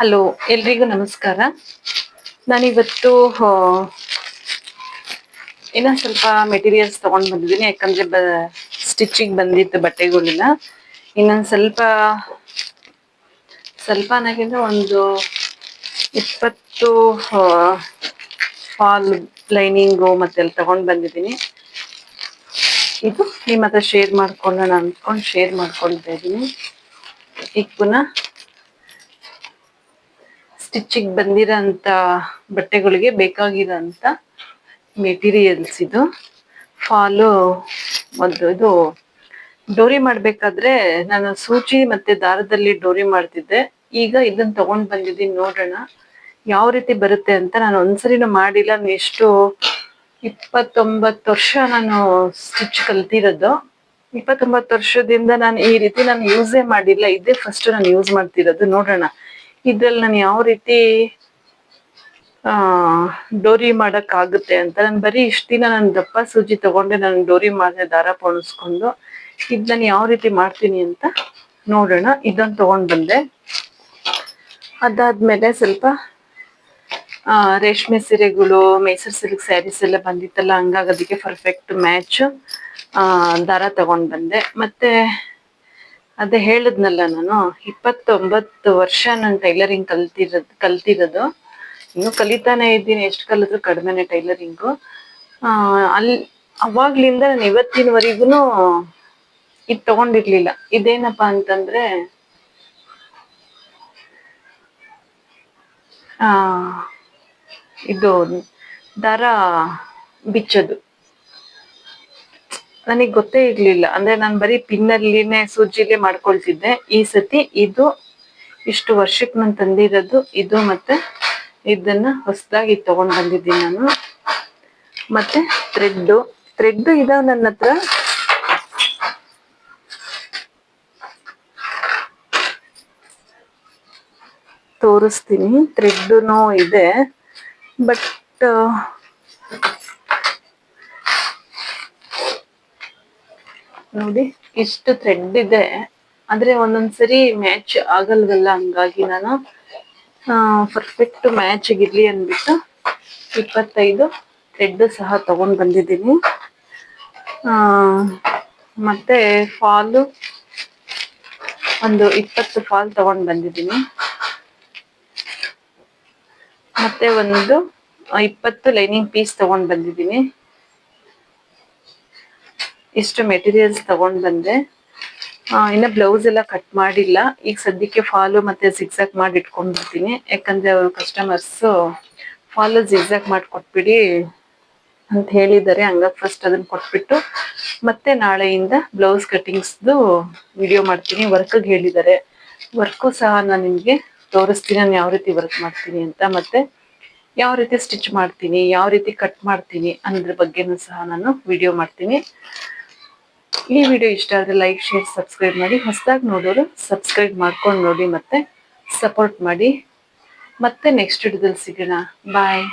Hello, ಎಲ್ರಿಗೂ ನಮಸ್ಕಾರ. ನಾನಿವತ್ತು ಇನ್ನೊಂದು ಸ್ವಲ್ಪ ಮೆಟೀರಿಯಲ್ಸ್ ತಗೊಂಡ್ ಬಂದಿದ್ದೀನಿ. ಯಾಕಂದರೆ ಬ ಸ್ಟಿಚಿಂಗ್ ಬಂದಿತ್ತು ಬಟ್ಟೆಗಳನ್ನ ಇನ್ನೊಂದು ಸ್ವಲ್ಪ ಸ್ವಲ್ಪ ಅನ್ನೋಕ್ಕಿಂತ ಒಂದು ಇಪ್ಪತ್ತು ಫಾಲ್ ಲೈನಿಂಗು ಮತ್ತೆಲ್ಲ ತಗೊಂಡ್ ಬಂದಿದ್ದೀನಿ. ಇದು ನಿಮ್ಮ ಹತ್ರ ಶೇರ್ ಮಾಡ್ಕೊಳ್ಳೋಣ ಅಂದ್ಕೊಂಡು ಶೇರ್ ಮಾಡ್ಕೊಳ್ತಾ ಇದ್ದೀನಿ. ಈಗ ಪುನಃ ಸ್ಟಿಚಿಗೆ ಬಂದಿರೋಂಥ ಬಟ್ಟೆಗಳಿಗೆ ಬೇಕಾಗಿರೋಂಥ ಮೆಟೀರಿಯಲ್ಸ್ ಇದು. ಫಾಲು ಒಂದು ಇದು ಡೋರಿ ಮಾಡಬೇಕಾದ್ರೆ ನಾನು ಸೂಚಿ ಮತ್ತೆ ದಾರದಲ್ಲಿ ಡೋರಿ ಮಾಡ್ತಿದ್ದೆ. ಈಗ ಇದನ್ನ ತಗೊಂಡ್ ಬಂದಿದ್ದೀನಿ ನೋಡೋಣ ಯಾವ ರೀತಿ ಬರುತ್ತೆ ಅಂತ. ನಾನು ಒಂದ್ಸರಿನೂ ಮಾಡಿಲ್ಲ, ನಾನು ಎಷ್ಟು ಇಪ್ಪತ್ತೊಂಬತ್ತು ವರ್ಷ ನಾನು ಸ್ಟಿಚ್ ಕಲ್ತಿರೋದು. ಇಪ್ಪತ್ತೊಂಬತ್ತು ವರ್ಷದಿಂದ ನಾನು ಈ ರೀತಿ ನಾನು ಯೂಸೇ ಮಾಡಿಲ್ಲ. ಇದೇ ಫಸ್ಟ್ ನಾನು ಯೂಸ್ ಮಾಡ್ತಿರೋದು. ನೋಡೋಣ ಇದ್ರಲ್ಲಿ ನಾನು ಯಾವ ರೀತಿ, ಆ, ಡೋರಿ ಮಾಡಕ್ ಆಗುತ್ತೆ ಅಂತ ನಾನು ಬರೀ ಇಷ್ಟ ದಿನ ನಾನು ದಪ್ಪ ಸೂಜಿ ತಗೊಂಡೆ, ನಾನು ಡೋರಿ ಮಾಡಿದೆ, ದಾರ ಪೋಣಿಸ್ಕೊಂಡು, ಇದ್ ನಾನು ಯಾವ ರೀತಿ ಮಾಡ್ತೀನಿ ಅಂತ ನೋಡೋಣ. ಇದೊಂದು ತಗೊಂಡ್ ಬಂದೆ. ಅದಾದ್ಮೇಲೆ ಸ್ವಲ್ಪ, ಆ, ರೇಷ್ಮೆ ಸೀರೆಗಳು, ಮೈಸೂರು ಸಿಲ್ಕ್ ಸ್ಯಾರೀಸ್ ಎಲ್ಲ ಬಂದಿತ್ತಲ್ಲ, ಹಂಗಾಗಿ ಅದಕ್ಕೆ ಪರ್ಫೆಕ್ಟ್ ಮ್ಯಾಚ್ ಆ, ದಾರ ತಗೊಂಡ್ ಬಂದೆ. ಮತ್ತೆ ಅದೇ ಹೇಳಿದ್ನಲ್ಲ ನಾನು, ಇಪ್ಪತ್ತೊಂಬತ್ತು ವರ್ಷ ನಾನು ಟೈಲರಿಂಗ್ ಕಲ್ತಿರೋದು ಕಲ್ತಿರೋದು. ಇನ್ನು ಕಲಿತಾನೆ ಇದ್ದೀನಿ, ಎಷ್ಟು ಕಲಿದ್ರು ಕಡಿಮೆನೆ ಟೈಲರಿಂಗು. ಅಲ್ಲಿ, ಅವಾಗ್ಲಿಂದ ನಾನು ಇವತ್ತಿನವರೆಗೂ ಇದು ತಗೊಂಡಿರ್ಲಿಲ್ಲ. ಇದೇನಪ್ಪ ಅಂತಂದ್ರೆ ಇದು ದಾರ ಬಿಚ್ಚೋದು. ನನಗೆ ಗೊತ್ತೇ ಇರ್ಲಿಲ್ಲ. ಅಂದ್ರೆ ನಾನು ಬರೀ ಪಿನ್ನಲ್ಲಿನೇ ಸೂಜಿಲಿ ಮಾಡ್ಕೊಳ್ತಿದ್ದೆ. ಈ ಸತಿ ಇದು ಇಷ್ಟು ವರ್ಷಕ್ಕೆ ನಾನು ತಂದಿರೋದು, ಇದು ಮತ್ತೆ ಇದನ್ನ ಹೊಸದಾಗಿ ತಗೊಂಡ್ ಬಂದಿದ್ದೀನಿ ನಾನು. ಮತ್ತೆ ಥ್ರೆಡ್ ಥ್ರೆಡ್ ಇದಾವ ನನ್ನ ಹತ್ರ. ತೋರಿಸ್ತೀನಿ. ಥ್ರೆಡ್ನು ಇದೆ. ಬಟ್ ನೋಡಿ ಇಷ್ಟು ಥ್ರೆಡ್ ಇದೆ. ಆದ್ರೆ ಒಂದೊಂದ್ಸರಿ ಮ್ಯಾಚ್ ಆಗಲ್ವಲ್ಲ, ಹಂಗಾಗಿ ನಾನು ಪರ್ಫೆಕ್ಟ್ ಮ್ಯಾಚ್ ಆಗಿರ್ಲಿ ಅಂದ್ಬಿಟ್ಟು ಇಪ್ಪತ್ತೈದು ಥ್ರೆಡ್ ಸಹ ತಗೊಂಡ್ ಬಂದಿದ್ದೀನಿ. ಮತ್ತೆ ಫಾಲು ಒಂದು ಇಪ್ಪತ್ತು ಫಾಲ್ ತಗೊಂಡ್ ಬಂದಿದ್ದೀನಿ. ಮತ್ತೆ ಒಂದು ಇಪ್ಪತ್ತು ಲೈನಿಂಗ್ ಪೀಸ್ ತಗೊಂಡ್ ಬಂದಿದ್ದೀನಿ. ಇಷ್ಟು ಮೆಟೀರಿಯಲ್ಸ್ ತಗೊಂಡ್ ಬಂದೆ. ಇನ್ನ ಬ್ಲೌಸ್ ಎಲ್ಲ ಕಟ್ ಮಾಡಿಲ್ಲ. ಈಗ ಸದ್ಯಕ್ಕೆ ಫಾಲು ಮತ್ತೆ ಜಿಗ್ಸಾಕ್ ಮಾಡಿ ಇಟ್ಕೊಂಡ್ಬಿಡ್ತೀನಿ. ಯಾಕಂದ್ರೆ ಅವರು ಕಸ್ಟಮರ್ಸ್ ಫಾಲು ಜಿಗ್ಸಾಕ್ ಮಾಡಿ ಕೊಟ್ಬಿಡಿ ಅಂತ ಹೇಳಿದ್ದಾರೆ. ಹಂಗಾಗಿ ಫಸ್ಟ್ ಅದನ್ನ ಕೊಟ್ಬಿಟ್ಟು ಮತ್ತೆ ನಾಳೆಯಿಂದ ಬ್ಲೌಸ್ ಕಟಿಂಗ್ಸ್ದು ವಿಡಿಯೋ ಮಾಡ್ತೀನಿ. ವರ್ಕ್ಗೆ ಹೇಳಿದ್ದಾರೆ. ವರ್ಕು ಸಹ ನಾನು ನಿಮಗೆ ತೋರಿಸ್ತೀನಿ. ನಾನು ಯಾವ ರೀತಿ ವರ್ಕ್ ಮಾಡ್ತೀನಿ ಅಂತ. ಮತ್ತೆ ಯಾವ ರೀತಿ ಸ್ಟಿಚ್ ಮಾಡ್ತೀನಿ, ಯಾವ ರೀತಿ ಕಟ್ ಮಾಡ್ತೀನಿ ಅನ್ನೋದ್ರ ಬಗ್ಗೆನೂ ಸಹ ನಾನು ವಿಡಿಯೋ ಮಾಡ್ತೀನಿ. ಈ ವಿಡಿಯೋ ಇಷ್ಟ ಆದರೆ ಲೈಕ್ ಶೇರ್ ಸಬ್ಸ್ಕ್ರೈಬ್ ಮಾಡಿ. ಹೊಸದಾಗಿ ನೋಡೋರು ಸಬ್ಸ್ಕ್ರೈಬ್ ಮಾಡ್ಕೊಂಡು ನೋಡಿ ಮತ್ತೆ ಸಪೋರ್ಟ್ ಮಾಡಿ. ಮತ್ತೆ ನೆಕ್ಸ್ಟ್ ವಿಡಿಯೋದಲ್ಲಿ ಸಿಗೋಣ. ಬಾಯ್